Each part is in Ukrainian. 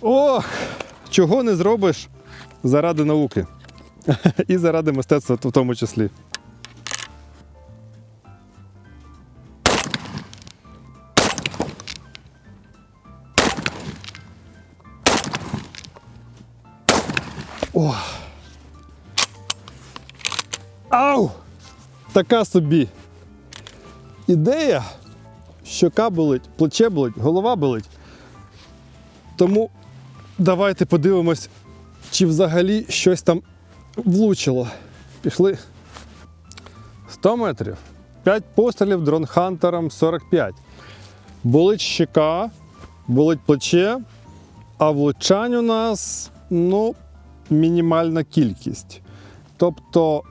Ох, чого не зробиш заради науки. І заради мистецтва в тому числі. О. Ау! Така собі ідея. Щока болить, плече болить, голова болить. Тому давайте подивимось, чи взагалі щось там влучило. Пішли. 100 метрів. 5 пострілів дрон Хантером 45. Болить щека, болить плече, а влучань у нас ну, мінімальна кількість. Тобто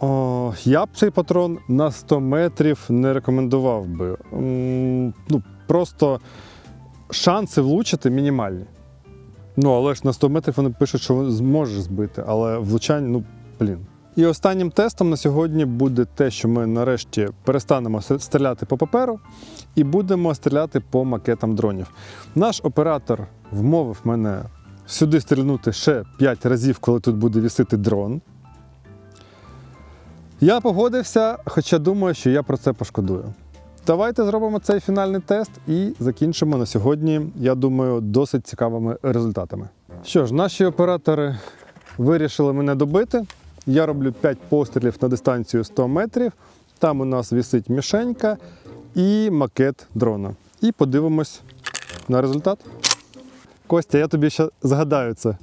о, я б цей патрон на 100 метрів не рекомендував би. М, Ну, просто шанси влучити мінімальні. Ну, але ж на 100 метрів вони пишуть, що зможеш збити, але влучань, ну, блін. І останнім тестом на сьогодні буде те, що ми нарешті перестанемо стріляти по паперу і будемо стріляти по макетам дронів. Наш оператор вмовив мене сюди стрільнути ще 5 разів, коли тут буде вісити дрон. Я погодився, хоча думаю, що я про це пошкодую. Давайте зробимо цей фінальний тест і закінчимо на сьогодні, я думаю, досить цікавими результатами. Що ж, наші оператори вирішили мене добити. Я роблю 5 пострілів на дистанцію 100 метрів. Там у нас вісить мішенька і макет дрона. І подивимось на результат. Костя, я тобі ще згадаю це.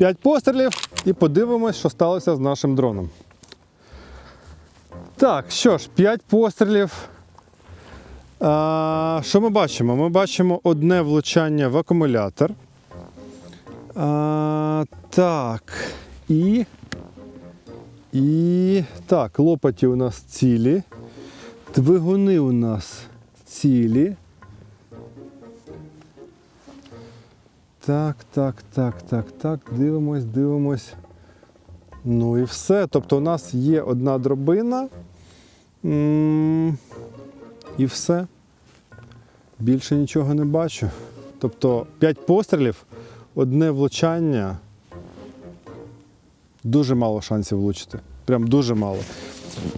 П'ять пострілів і подивимось, що сталося з нашим дроном. Так, що ж, 5 пострілів. А, що ми бачимо? Ми бачимо одне влучання в акумулятор. А, так. І. І. Так, лопаті у нас цілі. Двигуни у нас цілі. Так, так, так, так, так. Дивимось, дивимось. Ну і все. Тобто у нас є одна дробина. І все. Більше нічого не бачу. Тобто 5 пострілів, одне влучання. Дуже мало шансів влучити. Прям дуже мало.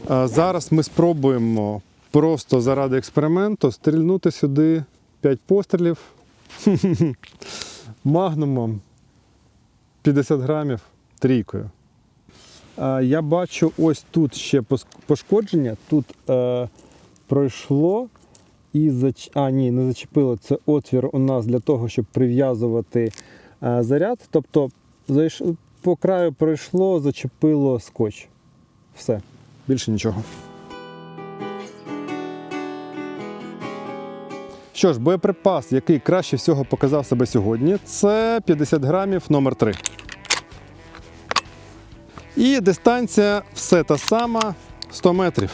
А зараз ми спробуємо просто заради експерименту стрільнути сюди 5 пострілів. Магнумом 50 грамів трійкою. Я бачу ось тут ще пошкодження. Тут е, пройшло і зач... А, ні, не зачепило. Це отвір у нас для того, щоб прив'язувати е, заряд. Тобто зайш... по краю пройшло, зачепило скотч. Все, більше нічого. Що ж, боєприпас, який краще всього показав себе сьогодні, це 50 грамів номер 3 І дистанція все та сама 100 метрів.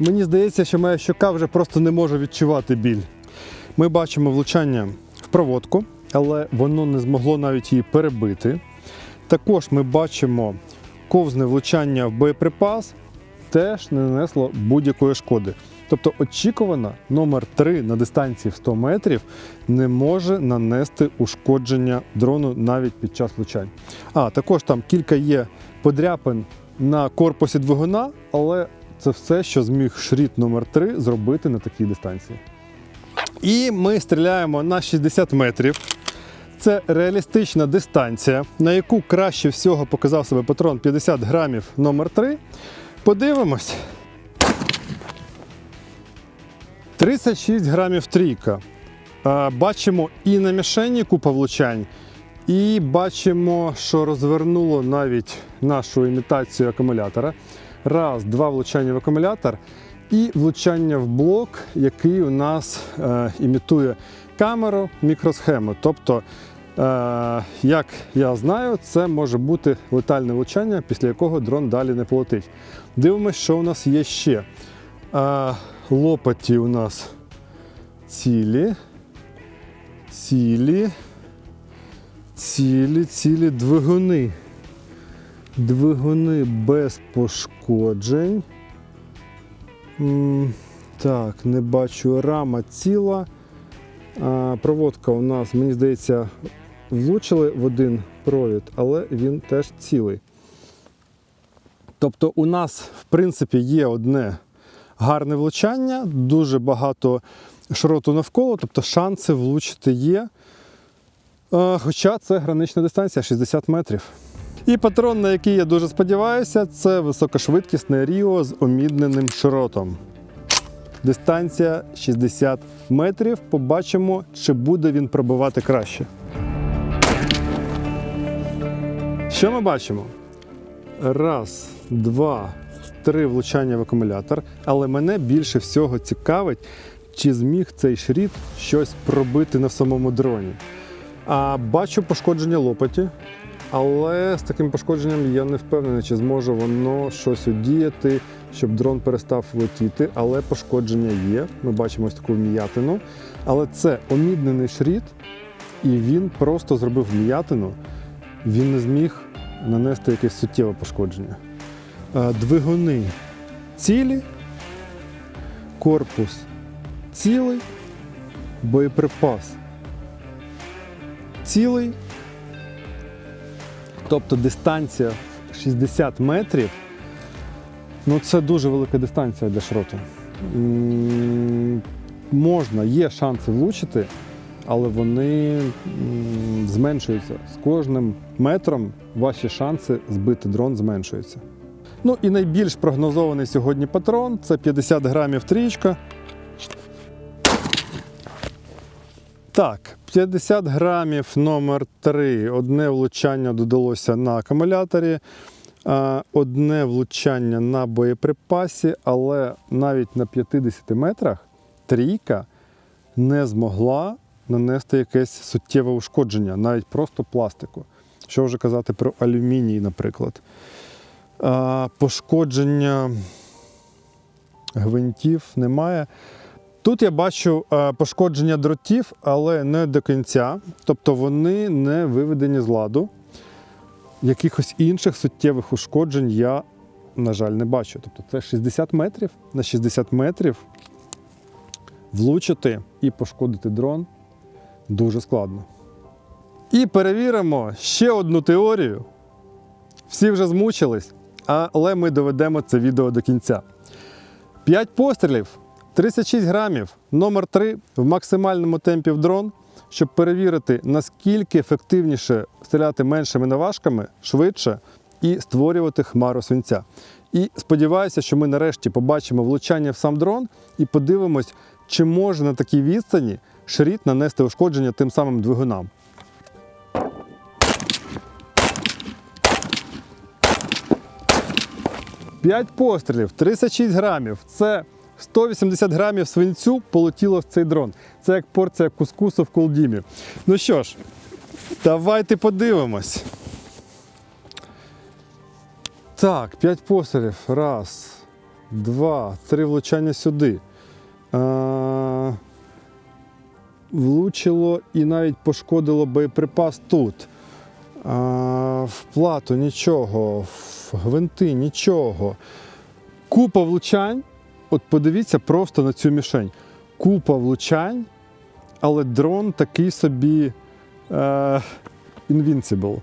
Мені здається, що моя щока вже просто не може відчувати біль. Ми бачимо влучання в проводку, але воно не змогло навіть її перебити. Також ми бачимо ковзне влучання в боєприпас, теж не нанесло будь-якої шкоди. Тобто очікувано, номер 3 на дистанції в 100 метрів не може нанести ушкодження дрону навіть під час влучань. А також там кілька є подряпин на корпусі двигуна, але це все, що зміг шріт номер 3 зробити на такій дистанції. І ми стріляємо на 60 метрів. Це реалістична дистанція, на яку краще всього показав себе патрон 50 грамів номер 3 Подивимось. 36 грамів трійка. Бачимо і на мішені купа влучань, і бачимо, що розвернуло навіть нашу імітацію акумулятора. Раз, два влучання в акумулятор і влучання в блок, який у нас е, імітує камеру мікросхему. Тобто, е, як я знаю, це може бути летальне влучання, після якого дрон далі не полетить. Дивимось, що у нас є ще. Е, лопаті у нас цілі, цілі, цілі, цілі двигуни. Двигуни без пошкоджень. Так, не бачу рама ціла. Проводка у нас, мені здається, влучили в один провід, але він теж цілий. Тобто у нас, в принципі, є одне гарне влучання, дуже багато шроту навколо, тобто шанси влучити є. Хоча це гранична дистанція 60 метрів. І патрон, на який я дуже сподіваюся, це високошвидкісне Ріо з омідненим шротом. Дистанція 60 метрів. Побачимо, чи буде він пробивати краще. Що ми бачимо? Раз, два, три влучання в акумулятор. Але мене більше всього цікавить, чи зміг цей шріт щось пробити на самому дроні. А бачу пошкодження лопаті, але з таким пошкодженням я не впевнений, чи зможе воно щось удіяти, щоб дрон перестав летіти. Але пошкодження є. Ми бачимо ось таку вм'ятину. Але це оміднений шріт, і він просто зробив вм'ятину. Він не зміг нанести якесь суттєве пошкодження. Е, Двигуни цілі, корпус цілий, боєприпас цілий. Тобто дистанція 60 метрів. Ну, це дуже велика дистанція для шроту. Можна, є шанси влучити, але вони зменшуються. З кожним метром ваші шанси збити дрон зменшуються. Ну і найбільш прогнозований сьогодні патрон це 50 грамів трічка. Так, 50 грамів номер 3. Одне влучання додалося на акумуляторі, одне влучання на боєприпасі, але навіть на 50 метрах трійка не змогла нанести якесь суттєве ушкодження, навіть просто пластику. Що вже казати про алюміній, наприклад. Пошкодження гвинтів немає. Тут я бачу е, пошкодження дротів, але не до кінця. Тобто вони не виведені з ладу. Якихось інших суттєвих ушкоджень я, на жаль, не бачу. Тобто це 60 метрів на 60 метрів влучити і пошкодити дрон дуже складно. І перевіримо ще одну теорію. Всі вже змучились, але ми доведемо це відео до кінця. 5 пострілів, 36 грамів, номер 3 в максимальному темпі в дрон, щоб перевірити, наскільки ефективніше стріляти меншими наважками, швидше і створювати хмару свинця. І сподіваюся, що ми нарешті побачимо влучання в сам дрон і подивимось, чи може на такій відстані шріт нанести ушкодження тим самим двигунам. П'ять пострілів, 36 грамів. Це 180 грамів свинцю полетіло в цей дрон. Це як порція кускусу в колдімі. Ну що ж, давайте подивимось. Так, 5 пострілів. Раз, два, три влучання сюди. А, влучило і навіть пошкодило боєприпас тут. А, в плату нічого, в гвинти нічого. Купа влучань. От подивіться просто на цю мішень. Купа влучань, але дрон такий собі е, invincible.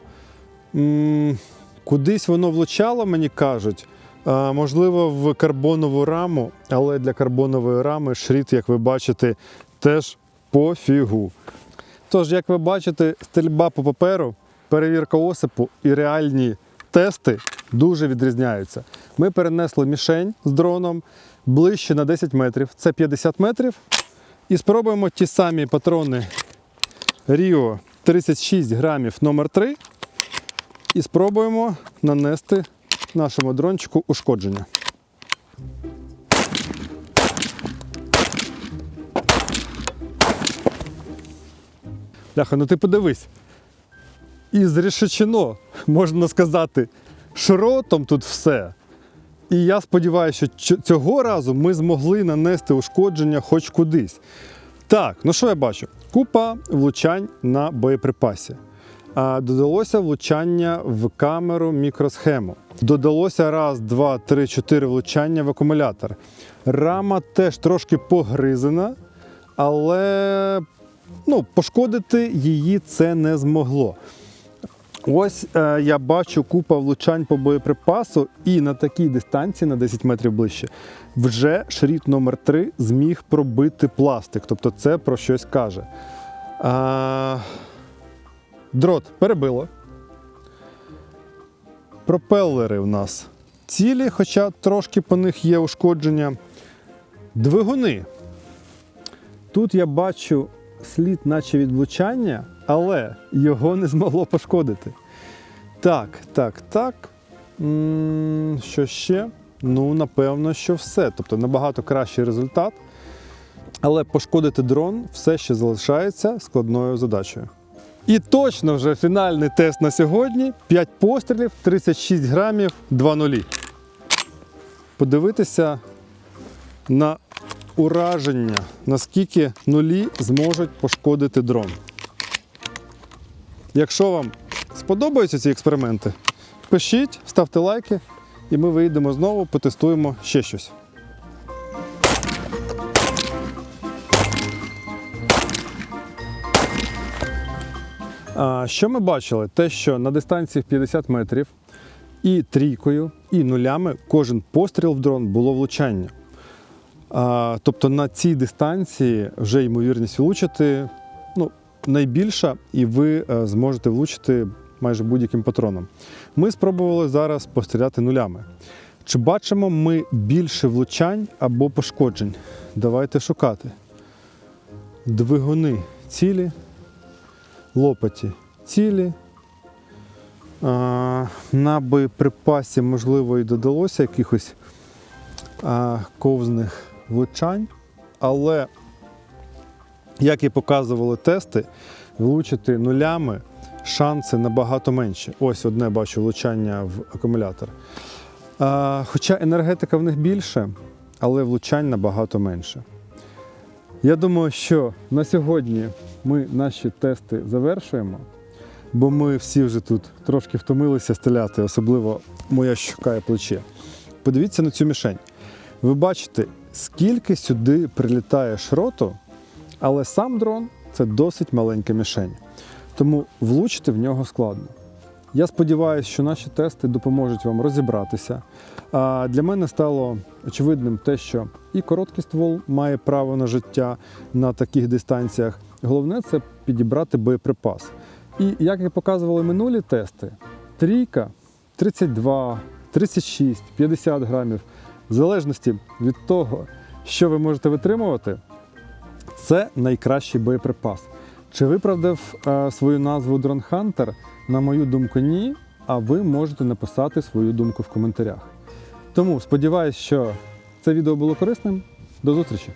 М, Кудись воно влучало, мені кажуть. Е, можливо, в карбонову раму, але для карбонової рами шріт, як ви бачите, теж пофігу. Тож, як ви бачите, стрільба по паперу, перевірка осипу і реальні тести дуже відрізняються. Ми перенесли мішень з дроном ближче на 10 метрів, це 50 метрів. І спробуємо ті самі патрони Rio 36 грамів номер 3 і спробуємо нанести нашому дрончику ушкодження. Ляха, ну ти подивись. І зрішечено, можна сказати, шротом тут все. І я сподіваюся, що цього разу ми змогли нанести ушкодження хоч кудись. Так, ну що я бачу? Купа влучань на боєприпасі. Додалося влучання в камеру мікросхему. Додалося раз, два, три, чотири влучання в акумулятор. Рама теж трошки погризена, але ну, пошкодити її це не змогло. Ось е, я бачу купа влучань по боєприпасу, і на такій дистанції, на 10 метрів ближче, вже шріт номер 3 зміг пробити пластик. Тобто це про щось каже. А, дрот перебило. Пропелери у нас цілі, хоча трошки по них є ушкодження. Двигуни. Тут я бачу слід, наче від влучання, але його не змогло пошкодити. Так, так, так. Що ще? Ну, напевно, що все. Тобто набагато кращий результат. Але пошкодити дрон все ще залишається складною задачею. І точно вже фінальний тест на сьогодні: 5 пострілів, 36 грамів, 2 нулі. Подивитися на ураження, наскільки нулі зможуть пошкодити дрон. Якщо вам сподобаються ці експерименти, пишіть, ставте лайки, і ми вийдемо знову, потестуємо ще щось. Що ми бачили? Те, що на дистанції в 50 метрів і трійкою, і нулями кожен постріл в дрон було влучання. Тобто на цій дистанції вже ймовірність влучити найбільша, і ви е, зможете влучити майже будь-яким патроном. Ми спробували зараз постріляти нулями. Чи бачимо ми більше влучань або пошкоджень? Давайте шукати. Двигуни цілі, лопаті цілі. А, на боєприпасі, можливо, і додалося якихось а, ковзних влучань, але, як і показували тести, влучити нулями шанси набагато менші. Ось одне бачу влучання в акумулятор. Хоча енергетика в них більше, але влучань набагато менше. Я думаю, що на сьогодні ми наші тести завершуємо, бо ми всі вже тут трошки втомилися стріляти, особливо моя щука і плече. Подивіться на цю мішень. Ви бачите, скільки сюди прилітає шроту, але сам дрон це досить маленька мішень. Тому влучити в нього складно. Я сподіваюся, що наші тести допоможуть вам розібратися. А для мене стало очевидним те, що і короткий ствол має право на життя на таких дистанціях. Головне це підібрати боєприпас. І як і показували минулі тести, трійка 32, 36, 50 грамів, в залежності від того, що ви можете витримувати, це найкращий боєприпас. Чи виправдав е, свою назву Drone Hunter? На мою думку, ні. А ви можете написати свою думку в коментарях. Тому сподіваюся, що це відео було корисним. До зустрічі!